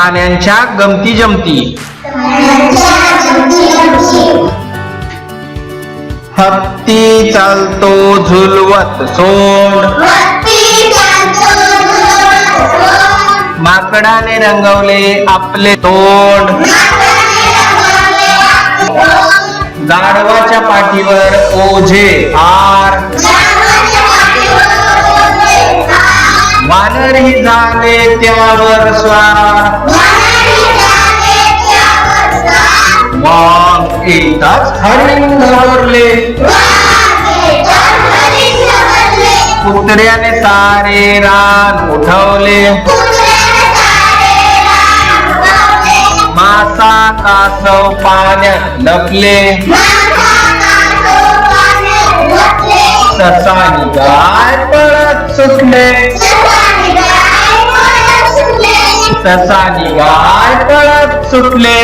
प्राण्यांच्या गमती जमती. हत्ती चालतो झुलवत सोंड. माकडाने रंगवले आपले तोंड. गाढवाच्या पाठीवर ओझे हार. वानरही झाले त्यावर स्वार. वाघ एकदाच हरिण घाबरले. कुत्र्याने सारे रान उठवले. मासा कासव पाण्यात लपले. ससानी गाय ससानी गाय पळत सुटले.